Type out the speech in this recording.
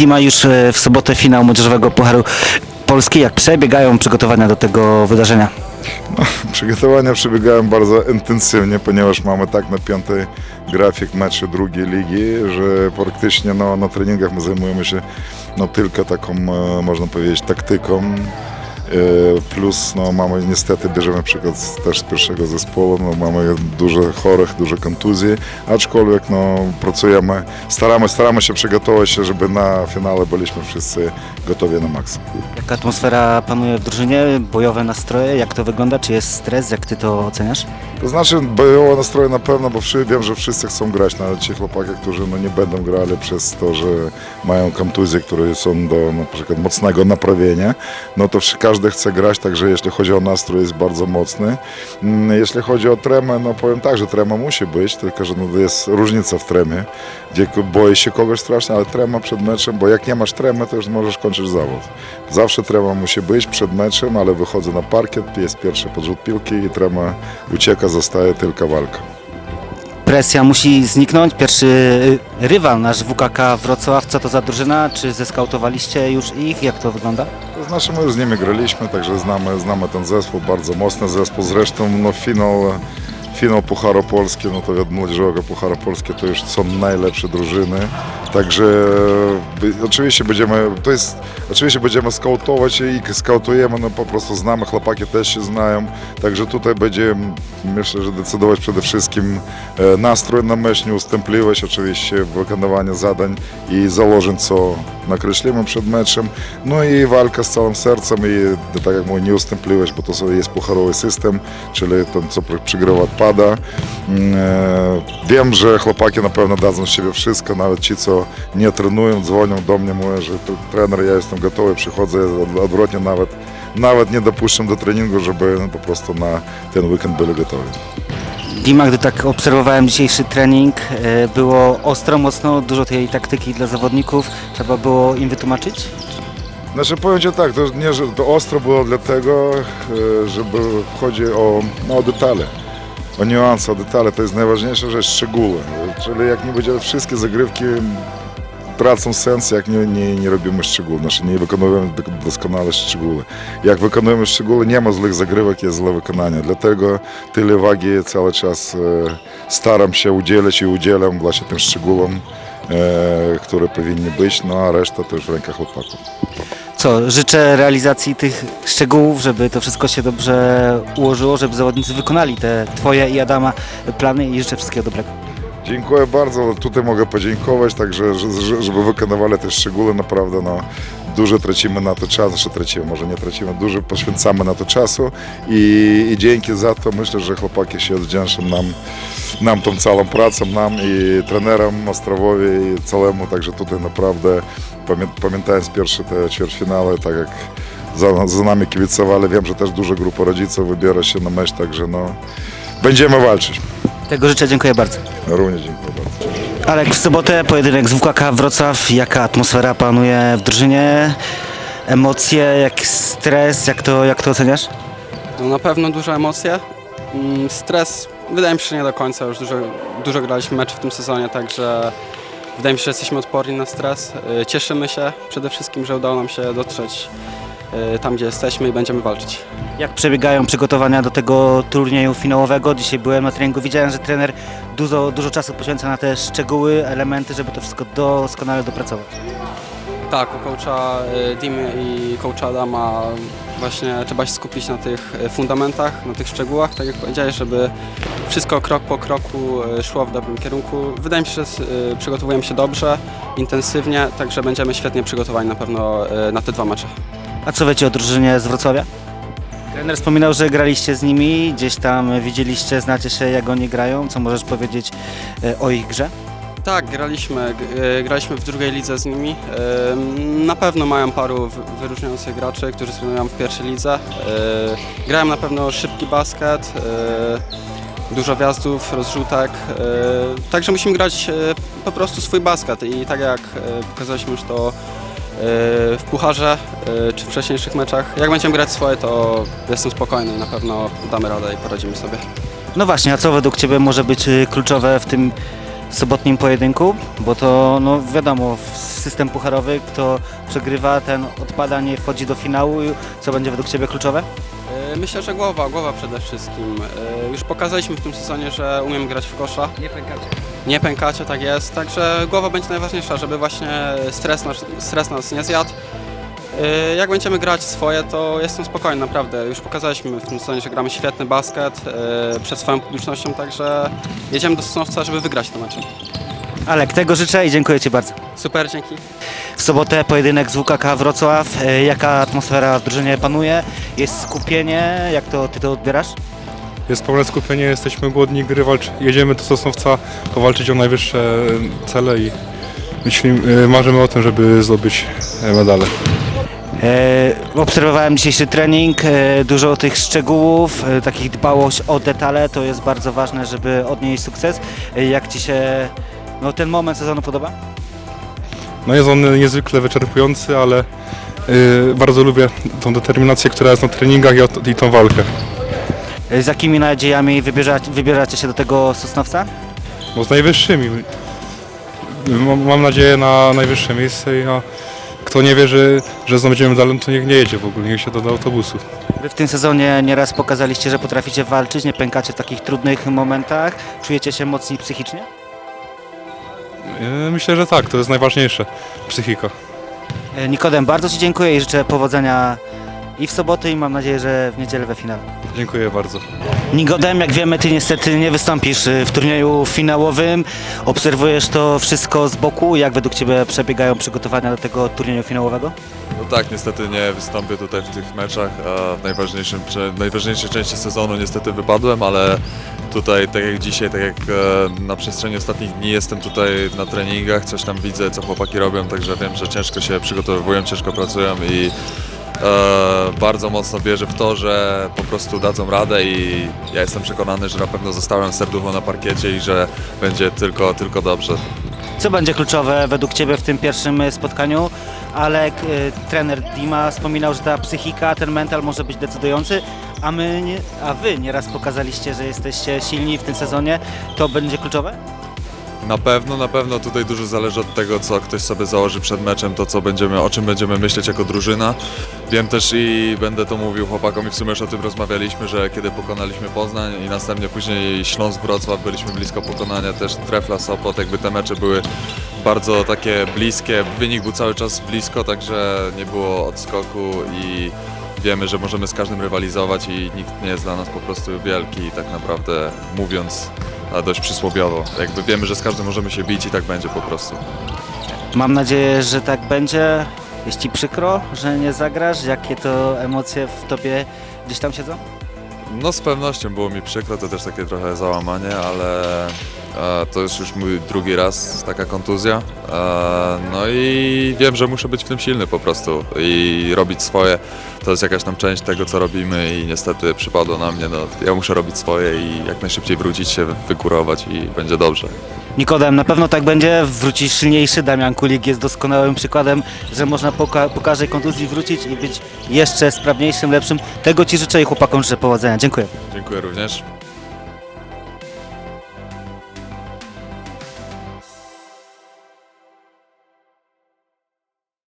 Dima już e, w sobotę finał Młodzieżowego Pucharu Polski. Jak przebiegają przygotowania do tego wydarzenia? Przygotowania przebiegają bardzo intensywnie, ponieważ mamy tak napięty grafik meczy drugiej ligi, że praktycznie no, na treningach my zajmujemy się no, tylko taką, e, można powiedzieć, taktyką. E, Plus no, mamy niestety bierzemy przykład też z pierwszego zespołu, no, mamy dużo chorych, dużo kontuzji, aczkolwiek no, pracujemy, staramy, staramy się przygotować się, żeby na finale byliśmy wszyscy gotowi na maksimum. Jaka atmosfera panuje w drużynie? Bojowe nastroje? Jak to wygląda? Czy jest stres? Jak ty to oceniasz? To znaczy bojowe nastroje na pewno, bo wszy- wiem, że wszyscy chcą grać, nawet ci chłopaki, którzy no, nie będą grali przez to, że mają kontuzje, które są do na przykład mocnego naprawienia, no to wszy- każdy chce grać, także jeśli chodzi o nastrój jest bardzo mocny. Mm, Jeśli chodzi o tremę, no powiem tak, że trema musi być, tylko że no, jest różnica w tremie, gdzie boisz się kogoś strasznie, ale trema przed meczem, bo jak nie masz tremy, to już możesz kończyć zawód. Zawsze trema musi być przed meczem, ale wychodzę na parkiet, jest pierwszy podrzut piłki i trema ucieka, zostaje tylko walka. Presja musi zniknąć. Pierwszy y, rywal nasz WKK Wrocław. Co to za drużyna? Czy zeskautowaliście już ich? Jak to wygląda? To znaczy my już z nimi graliśmy, także znamy, znamy ten zespół, bardzo mocny zespół. Zresztą no, finał, finał Pucharu Polski, no to wiadomo, młodzieżowego Pucharu Polski to już są najlepsze drużyny. Także by, oczywiście będziemy, to jest, oczywiście będziemy skautować i skautujemy, no po prostu znamy, chłopaki też się znają. Także tutaj będzie, myślę, że decydować przede wszystkim e, nastrój na mecz, nieustępliwość, oczywiście wykonywanie zadań i założeń, co nakreślimy przed meczem. No i walka z całym sercem i tak jak mówię, nieustępliwość, bo to jest pucharowy system, czyli to, co przy- przygrywa, pada. Mm, e, Wiem, że chłopaki na pewno dadzą z siebie wszystko, nawet ci, co nie trenują, dzwonią do mnie, mówią, że trener, ja jestem gotowy, przychodzę, od- odwrotnie nawet, nawet nie dopuszczam do treningu, żeby po prostu na ten weekend byli gotowi. Dima, gdy tak obserwowałem dzisiejszy trening, e, było ostro, mocno, dużo tej taktyki dla zawodników. Trzeba było im wytłumaczyć? Znaczy powiem tak, to nie, że to ostro było dlatego, e, żeby chodzi o, no, o detale, o niuanse, o detale, to jest najważniejsza rzecz, szczegóły. Czyli jak nie będzie wszystkie zagrywki tracą sens, jak nie, nie, robimy szczegółów, znaczy nie wykonujemy do- doskonale szczegóły. Jak wykonujemy szczegóły, nie ma złych zagrywek, jest złe wykonanie. Dlatego tyle wagi cały czas e, staram się udzielać i udzielam właśnie tym szczegółom, e, które powinny być, no a reszta to już w rękach chłopaków. Co, życzę realizacji tych szczegółów, żeby to wszystko się dobrze ułożyło, żeby zawodnicy wykonali te Twoje i Adama plany i życzę wszystkiego dobrego. Dziękuję bardzo. Tutaj mogę podziękować, także że- że- żeby wykonywali te szczegóły, naprawdę no, dużo tracimy na to czas, znaczy tracimy, może nie tracimy, dużo poświęcamy na to czasu. I, i dzięki za to. Myślę, że chłopaki się odwdzięczą nam, nam tą całą pracą, nam i trenerom Ostrowowi i całemu, także tutaj naprawdę pamię, pamiętając pierwsze te ćwierćfinały, tak jak za, za nami kibicowali, wiem, że też duża grupa rodziców wybiera się na mecz, także no, będziemy walczyć. Tego życzę, dziękuję bardzo. Również dziękuję bardzo. Alek, w sobotę pojedynek z WKK Wrocław. Jaka atmosfera panuje w drużynie? Emocje, jak stres, jak to, jak to oceniasz? No na pewno duże emocje. Mm, Stres, wydaje mi się, że nie do końca. Już dużo, dużo graliśmy meczy w tym sezonie, także wydaje mi się, że jesteśmy odporni na stres. Y, Cieszymy się przede wszystkim, że udało nam się dotrzeć tam, gdzie jesteśmy i będziemy walczyć. Jak przebiegają przygotowania do tego turnieju finałowego? Dzisiaj byłem na treningu, widziałem, że trener dużo, dużo czasu poświęca na te szczegóły, elementy, żeby to wszystko doskonale dopracować. Tak, u coacha y, Dimy i coacha Adama właśnie trzeba się skupić na tych y, fundamentach, na tych szczegółach, tak jak powiedziałeś, żeby wszystko krok po kroku szło w dobrym kierunku. Wydaje mi się, że przygotowujemy się dobrze, intensywnie, także będziemy świetnie przygotowani na pewno na te dwa mecze. A co wiecie o drużynie z Wrocławia? Trener wspominał, że graliście z nimi, gdzieś tam widzieliście, znacie się jak oni grają. Co możesz powiedzieć e, o ich grze? Tak, graliśmy, y, graliśmy w drugiej lidze z nimi. Ym, Na pewno mają paru wy- wyróżniających graczy, którzy trenują w pierwszej lidze. Y, Grają na pewno szybki basket, dużo wjazdów, rozrzutek. Także musimy grać po prostu swój basket i tak jak pokazaliśmy już to w pucharze y, czy w wcześniejszych meczach, jak będziemy grać swoje, to jestem spokojny na pewno damy radę i poradzimy sobie. No właśnie, a co według Ciebie może być e, kluczowe w tym sobotnim pojedynku, bo to no wiadomo, system pucharowy, kto przegrywa, ten odpada, nie wchodzi do finału. Co będzie według Ciebie kluczowe? E, Myślę, że głowa, głowa przede wszystkim. E, Już pokazaliśmy w tym sezonie, że umiem grać w kosza. Nie pękacie. Nie pękacie, tak jest. Także głowa będzie najważniejsza, żeby właśnie stres nas, stres nas nie zjadł. Yy, Jak będziemy grać swoje, to jestem spokojny, naprawdę. Już pokazaliśmy w tym sezonie, że gramy świetny basket przed swoją publicznością, także jedziemy do Sosnowca, żeby wygrać ten mecz. Alek, tego życzę i dziękuję Ci bardzo. Super, dzięki. W sobotę pojedynek z WKK Wrocław. E, Jaka atmosfera w drużynie panuje? Jest skupienie? Jak to Ty to odbierasz? Jest pełne skupienie, jesteśmy głodni gry, walcz... jedziemy do Sosnowca powalczyć o najwyższe cele i myślimy, marzymy o tym, żeby zdobyć e, medale. E, obserwowałem dzisiejszy trening, e, dużo tych szczegółów, e, takich dbałość o detale, to jest bardzo ważne, żeby odnieść sukces. E, jak Ci się no, ten moment sezonu podoba? No jest on niezwykle wyczerpujący, ale y, bardzo lubię tą determinację, która jest na treningach i, o- i tą walkę. E, z jakimi nadziejami wybieracie, wybieracie się do tego Sosnowca? Bo z najwyższymi. Mam, mam nadzieję na najwyższe miejsce i a kto nie wierzy, że zdobędziemy medal, to niech nie jedzie w ogóle, niech się doda autobusu. Wy w tym sezonie nieraz pokazaliście, że potraficie walczyć, nie pękacie w takich trudnych momentach. Czujecie się mocniej psychicznie? Y, Myślę, że tak, to jest najważniejsze. Psychika. E, Nikodem, bardzo Ci dziękuję i życzę powodzenia i w sobotę i mam nadzieję, że w niedzielę we finale. Dziękuję bardzo. Nikodem, jak wiemy, Ty niestety nie wystąpisz y, w turnieju finałowym. Obserwujesz to wszystko z boku. Jak według Ciebie przebiegają przygotowania do tego turnieju finałowego? No tak, niestety nie wystąpię tutaj w tych meczach. a W najważniejszym, cze- najważniejszej części sezonu niestety wypadłem, ale tutaj, tak jak dzisiaj, tak jak e, na przestrzeni ostatnich dni jestem tutaj na treningach, coś tam widzę, co chłopaki robią, także wiem, że ciężko się przygotowują, ciężko pracują i bardzo mocno wierzę w to, że po prostu dadzą radę i ja jestem przekonany, że na pewno zostałem serducho na parkiecie i że będzie tylko, tylko dobrze. Co będzie kluczowe według Ciebie w tym pierwszym y, spotkaniu? Alek, y, trener Dima wspominał, że ta psychika, ten mental może być decydujący, a, my nie, a Wy nieraz pokazaliście, że jesteście silni w tym sezonie. To będzie kluczowe? Na pewno, na pewno tutaj dużo zależy od tego, co ktoś sobie założy przed meczem, to co będziemy, o czym będziemy myśleć jako drużyna. Wiem też i będę to mówił chłopakom i w sumie już o tym rozmawialiśmy, że kiedy pokonaliśmy Poznań i następnie później Śląsk Wrocław, byliśmy blisko pokonania też Trefla Sopot, jakby te mecze były bardzo takie bliskie, wynik był cały czas blisko, także nie było odskoku i wiemy, że możemy z każdym rywalizować i nikt nie jest dla nas po prostu wielki, tak naprawdę mówiąc a dość przysłowiowo. Jakby wiemy, że z każdym możemy się bić i tak będzie po prostu. Mam nadzieję, że tak będzie. Jest Ci przykro, że nie zagrasz? Jakie to emocje w Tobie gdzieś tam siedzą? No z pewnością było mi przykro, to też takie trochę załamanie, ale to jest już mój drugi raz taka kontuzja. No i wiem, że muszę być w tym silny po prostu i robić swoje. To jest jakaś tam część tego, co robimy i niestety przypadło na mnie. No, ja muszę robić swoje i jak najszybciej wrócić się, wykurować i będzie dobrze. Nikodem, na pewno tak będzie. Wrócisz silniejszy. Damian Kulik jest doskonałym przykładem, że można po każdej kontuzji wrócić i być jeszcze sprawniejszym, lepszym. Tego Ci życzę i chłopakom życzę powodzenia. Dziękuję. Dziękuję również.